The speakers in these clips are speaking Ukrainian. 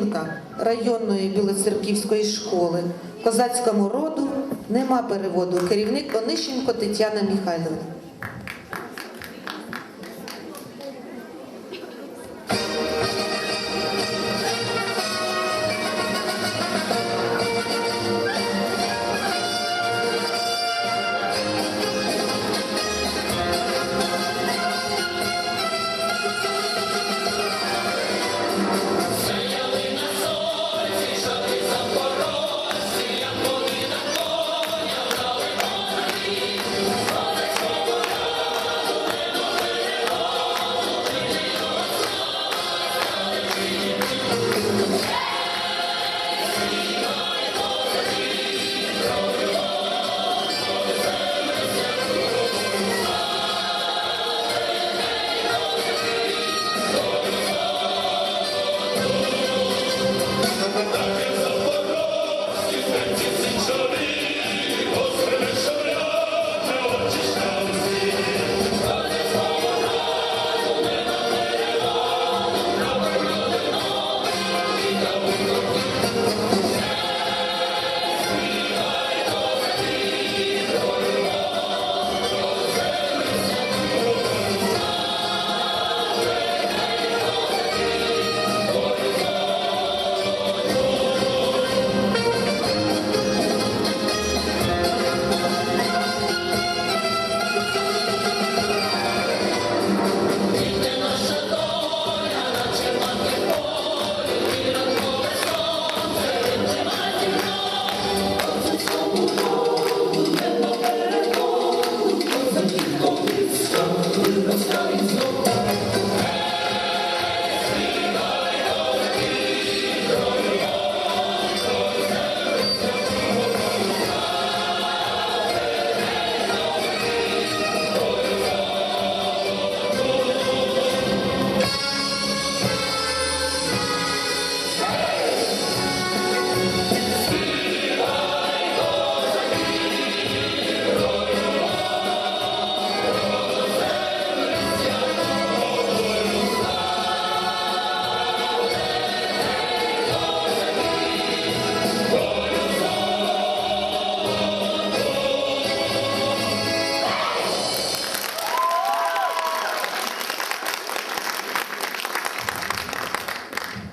частинка районної білоцерківської школи козацькому роду нема переводу. Керівник Онищенко Тетяна Михайлівна.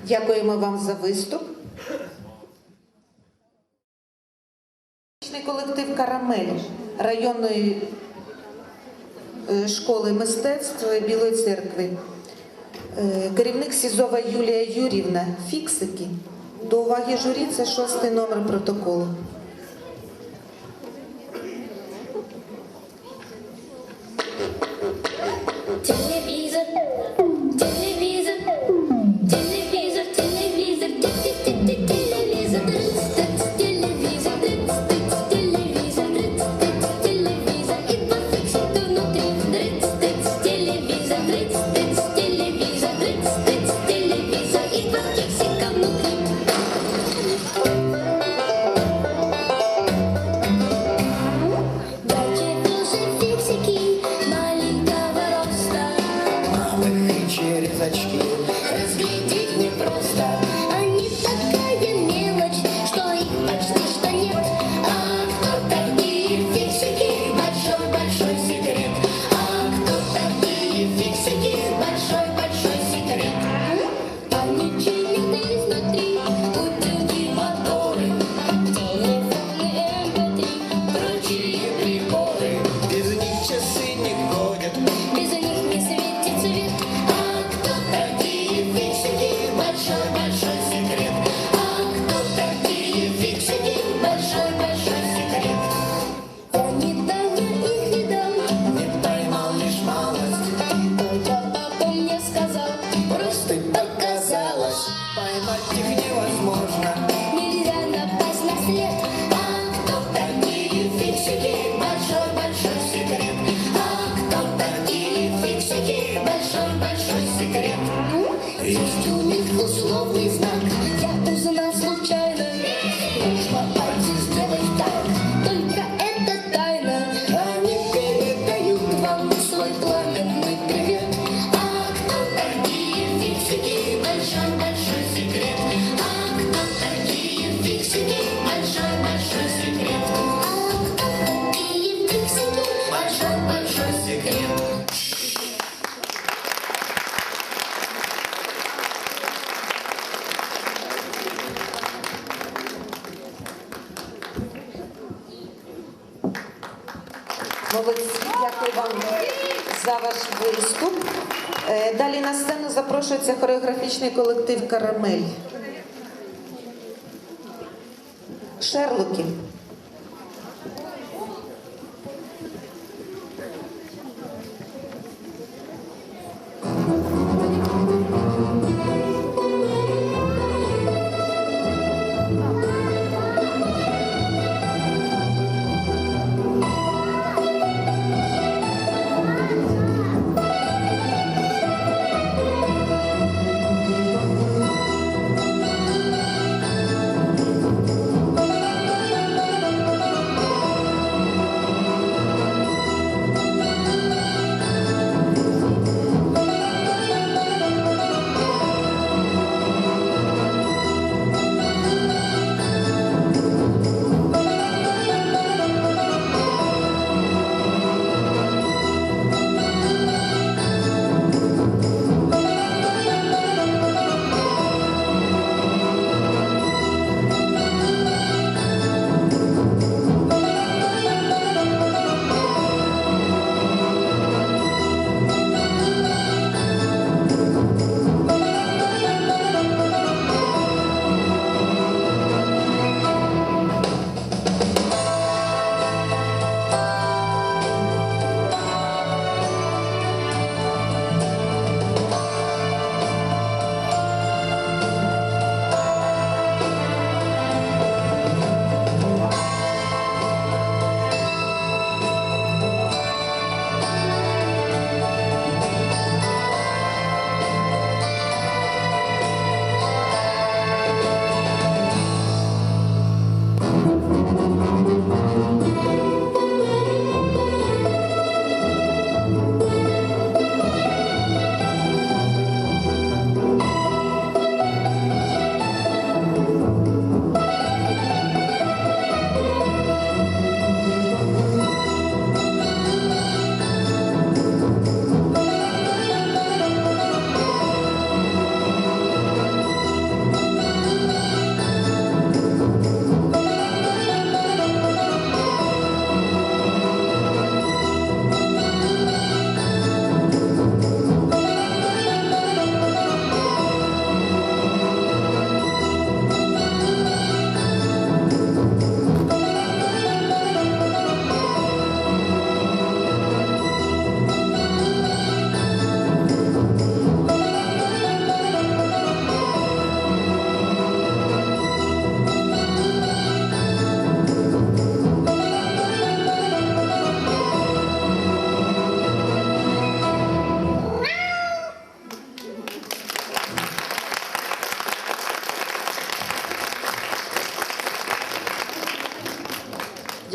Дякуємо вам за виступ. Колектив Карамель районної е, школи мистецтв Білої церкви. Е, Керівник Сізова Юлія Юрівна. Фіксики. До уваги журі це шостий номер протоколу. so slowly Молодці, дякую вам за ваш виступ. Е, Далі на сцену запрошується хореографічний колектив Карамель. Шерлоки.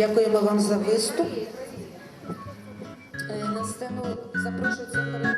Дякуємо вам за виступ. Е, На сцену запрошується